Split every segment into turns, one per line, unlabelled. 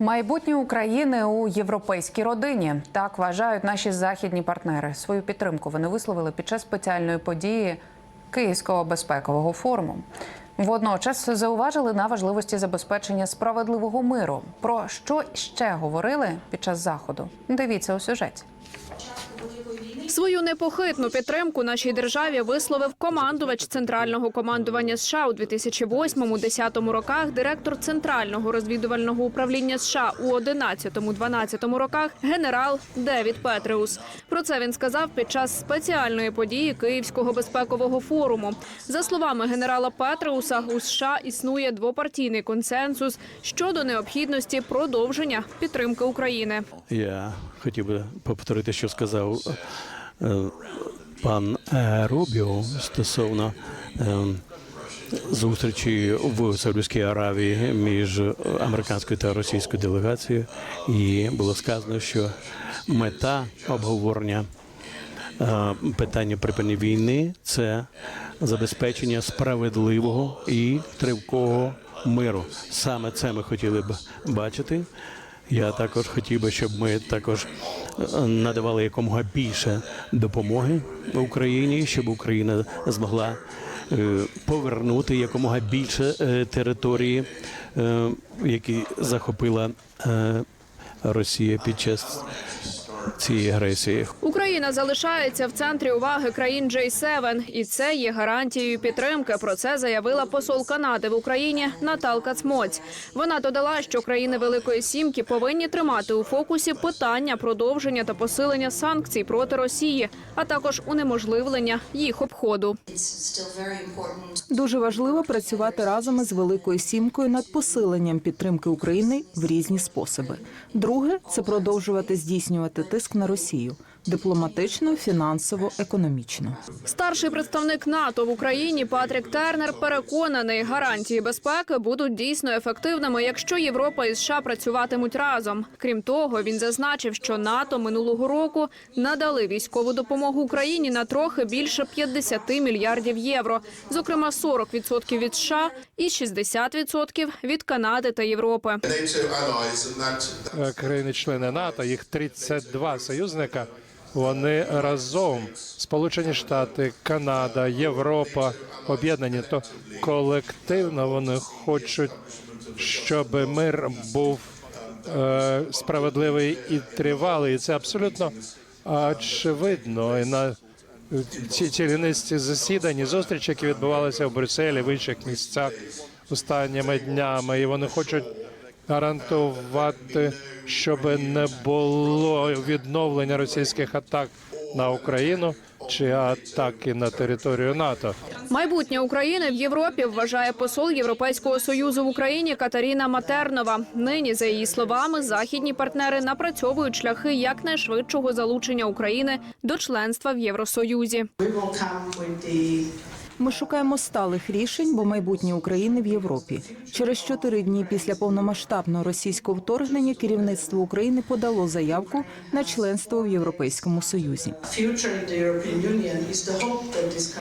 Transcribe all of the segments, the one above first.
Майбутнє України у європейській родині так вважають наші західні партнери. Свою підтримку вони висловили під час спеціальної події Київського безпекового форуму. Водночас зауважили на важливості забезпечення справедливого миру. Про що ще говорили під час заходу? Дивіться у сюжеті.
Свою непохитну підтримку нашій державі висловив командувач центрального командування США у 2008-2010 роках, директор центрального розвідувального управління США у 2011-2012 роках, генерал Девід Петреус. Про це він сказав під час спеціальної події Київського безпекового форуму. За словами генерала Петреуса, у США існує двопартійний консенсус щодо необхідності продовження підтримки України.
Я хотів би повторити, що сказав пан е, Рубіо стосовно е, зустрічі в Саудівській Аравії між американською та російською делегацією, і було сказано, що мета обговорення е, питання припинення війни це забезпечення справедливого і тривкого миру. Саме це ми хотіли б бачити. Я також хотів би, щоб ми також е, надавали якомога більше допомоги Україні, щоб Україна змогла е, повернути якомога більше е, території, е, які захопила Росія під час цієї агресії.
Україна залишається в центрі уваги країн J7, і це є гарантією підтримки. Про це заявила посол Канади в Україні Наталка Цмоць. Вона додала, що країни Великої Сімки повинні тримати у фокусі питання продовження та посилення санкцій проти Росії, а також унеможливлення їх обходу.
Дуже важливо працювати разом із Великою Сімкою над посиленням підтримки України в різні способи. Друге це продовжувати здійснювати тиск на Росію дипломатично, фінансово, економічно.
Старший представник НАТО в Україні Патрік Тернер переконаний, гарантії безпеки будуть дійсно ефективними, якщо Європа і США працюватимуть разом. Крім того, він зазначив, що НАТО минулого року надали військову допомогу Україні на трохи більше 50 мільярдів євро, зокрема 40% від США і 60% від Канади та Європи.
Е, країни-члени НАТО, їх 32 союзника. Вони разом Сполучені Штати, Канада, Європа об'єднані. То колективно вони хочуть, щоб мир був е, справедливий і тривалий. І це абсолютно очевидно. І на ці цілінисті засідань і зустрічі, які відбувалися в Брюсселі, в інших місцях останніми днями, і вони хочуть гарантувати, щоб не було відновлення російських атак на Україну чи атаки на територію НАТО.
Майбутнє України в Європі вважає посол Європейського союзу в Україні Катаріна Матернова. Нині, за її словами, західні партнери напрацьовують шляхи якнайшвидшого залучення України до членства в Євросоюзі.
Ми шукаємо сталих рішень, бо майбутнє України в Європі. Через чотири дні після повномасштабного російського вторгнення керівництво України подало заявку на членство в Європейському Союзі.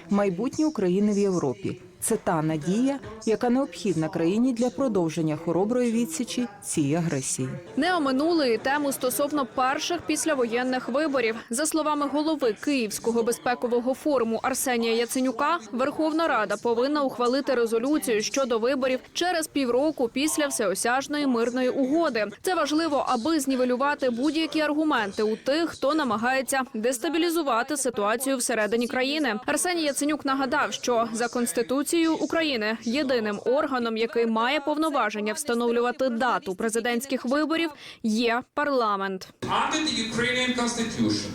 Майбутнє України в Європі це та надія, яка необхідна країні для продовження хороброї відсічі цієї агресії.
Не оминули і тему стосовно перших післявоєнних виборів. За словами голови Київського безпекового форуму Арсенія Яценюка, Верховна Рада повинна ухвалити резолюцію щодо виборів через півроку після всеосяжної мирної угоди. Це важливо, аби знівелювати будь-які аргументи у тих, хто намагається дестабілізувати ситуацію всередині країни. Арсеній Яценюк нагадав, що за конституцією України єдиним органом, який має повноваження встановлювати дату президентських виборів, є парламент.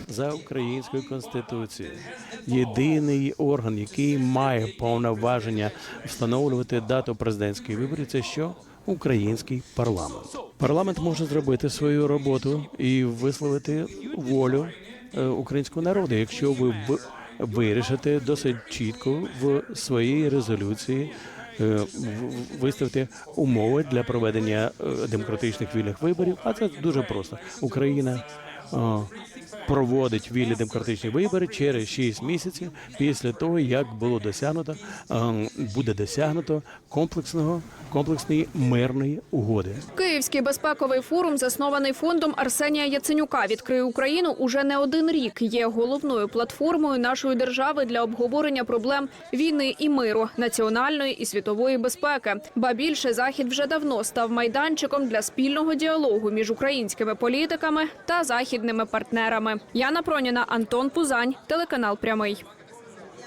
За українською конституцією. Єдиний орган, який має повноваження встановлювати дату президентських виборів, це що? Український парламент. Парламент може зробити свою роботу і висловити волю е, українського народу, якщо ви в- вирішите досить чітко в своїй резолюції. е, Виставити умови для проведення е, демократичних вільних виборів, а це дуже просто. Україна е, проводить вільні демократичні вибори через 6 місяців після того, як було досягнуто ем, буде досягнуто комплексного комплексної мирної угоди.
Київський безпековий форум, заснований фондом Арсенія Яценюка, відкриє Україну уже не один рік. Є головною платформою нашої держави для обговорення проблем війни і миру, національної і світової безпеки. Ба більше захід вже давно став майданчиком для спільного діалогу між українськими політиками та західними партнерами. Яна Проніна, Антон Пузань, телеканал Прямий.